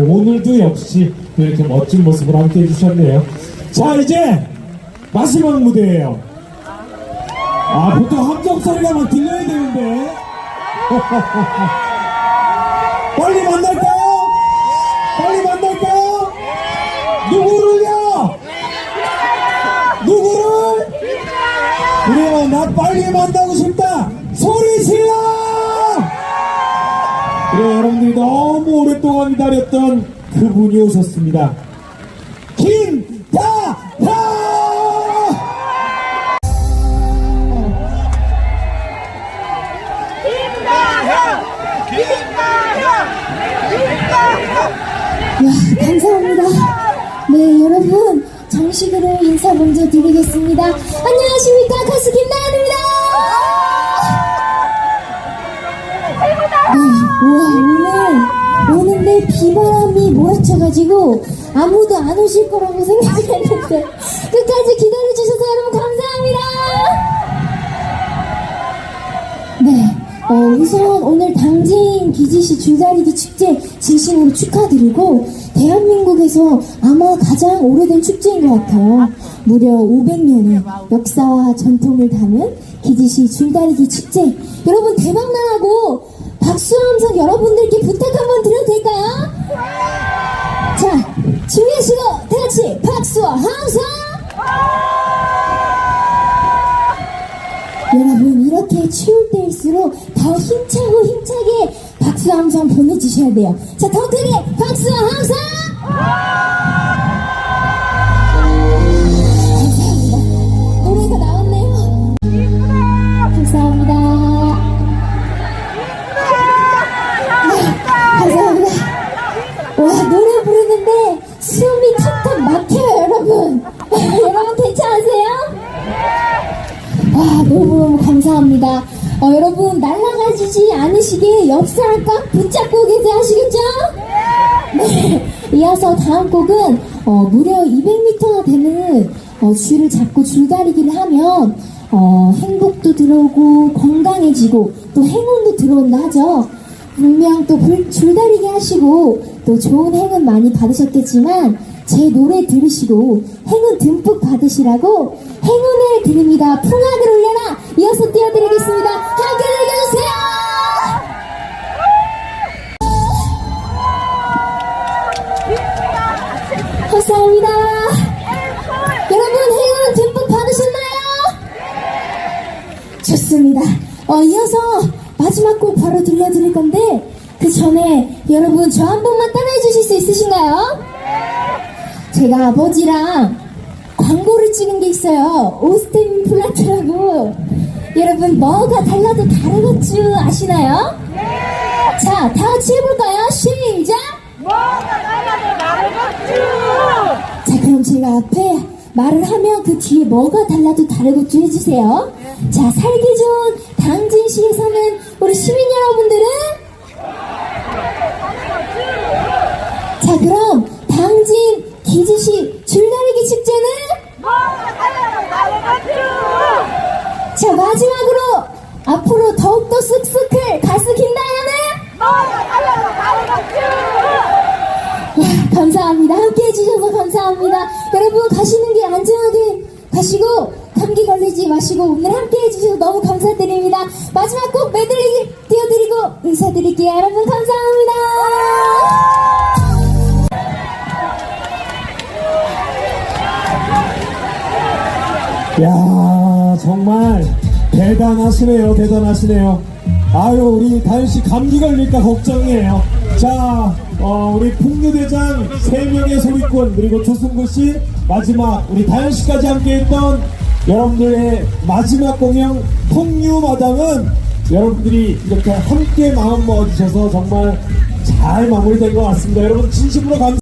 오늘도 역시 이렇게 멋진 모습을 함께 해주셨네요. 자, 이제 마지막 무대예요. 아, 보통 함성 소리가 막 들려야 되는데. 빨리 만날까요? 빨리 만날까요? 누구를요? 누구를? 그래요, 나 빨리 만나고 싶다! 그래 여러분들이 너무 오랫동안 기다렸던 그분이 오셨습니다. 김다하! 와, 감사합니다. 네, 여러분, 정식으로 인사 먼저 드리겠습니다. 안녕하십니까, 가수 김나연입니다! 네, 우와, 오늘, 오는데 비바람이 몰아쳐가지고 아무도 안 오실 거라고 생각했는데 끝까지 기다려주셔서 여러분 감사합니다! 네, 어, 우선 오늘 당진 기지시 줄다리기 축제 진심으로 축하드리고 대한민국에서 아마 가장 오래된 축제인 것 같아요. 무려 500년의 역사와 전통을 담은 기지시 줄다리기 축제. 여러분 대박 나라고 박수 함성 여러분들께 부탁 한번 드려도 될까요? 자, 준비하시고 다 같이 박수와 함성! 여러분 이렇게 추울 때일수록 더 힘차고 힘차게 박수 함성 보내주셔야 돼요. 자, 더 크게 박수와 함성! 와, 노래 부르는데 숨이 턱턱 막혀요, 여러분. 여러분 괜찮으세요? 와 너무너무 감사합니다. 어, 여러분 날아가지지 않으시게 옆 사람 꽉 붙잡고 계세요 아시겠죠? 네. 이어서 다음 곡은 어, 무려 200m나 되는 어, 줄을 잡고 줄다리기를 하면 어, 행복도 들어오고 건강해지고 또 행운도 들어온다 하죠. 분명 또 불- 줄다리기 하시고 또 좋은 행운 많이 받으셨겠지만 제 노래 들으시고 행운 듬뿍 받으시라고 행운을 드립니다. 풍악을 올려라 이어서 띄워드리겠습니다. 함께 즐겨주세요. 감사합니다. 여러분 행운 듬뿍 받으셨나요? 좋습니다. 어, 이어서 마지막 곡 바로 들려드릴 건데 그 전에 여러분 저 한 번만 따라해 주실 수 있으신가요? 제가 아버지랑 광고를 찍은 게 있어요. 오스템 플라트라고. 여러분 뭐가 달라도 다르겠죠 아시나요? 자, 다 같이 해볼까요? 시작! 뭐가 달라도 다르겠죠? 자, 그럼 제가 앞에 말을 하면 그 뒤에 뭐가 달라도 다르겠죠 해주세요. 자, 살기 좋은 당진시에서는 우리 시민 여러분들은 자, 그럼 당진 기지시 줄다리기 축제는? 자, 마지막으로 앞으로 더욱더 달라도 다르겠죠? 와, 감사합니다. 함께 해주셔서 감사합니다. 여러분, 가시는 길 안전하게 가시고, 감기 걸리지 마시고, 오늘 함께 해주셔서 너무 감사드립니다. 마지막 곡 메들리 띄워드리고, 인사드릴게요. 여러분, 감사합니다. 야 정말 대단하시네요 대단하시네요. 아유 우리 다현씨 감기 걸릴까 걱정이에요. 자 어, 우리 풍류대장 3명의 소리꾼 그리고 조승구씨 마지막 우리 다현씨까지 함께했던 여러분들의 마지막 공연 풍류마당은 여러분들이 이렇게 함께 마음 먹어주셔서 정말 잘 마무리된 것 같습니다. 여러분 진심으로 감사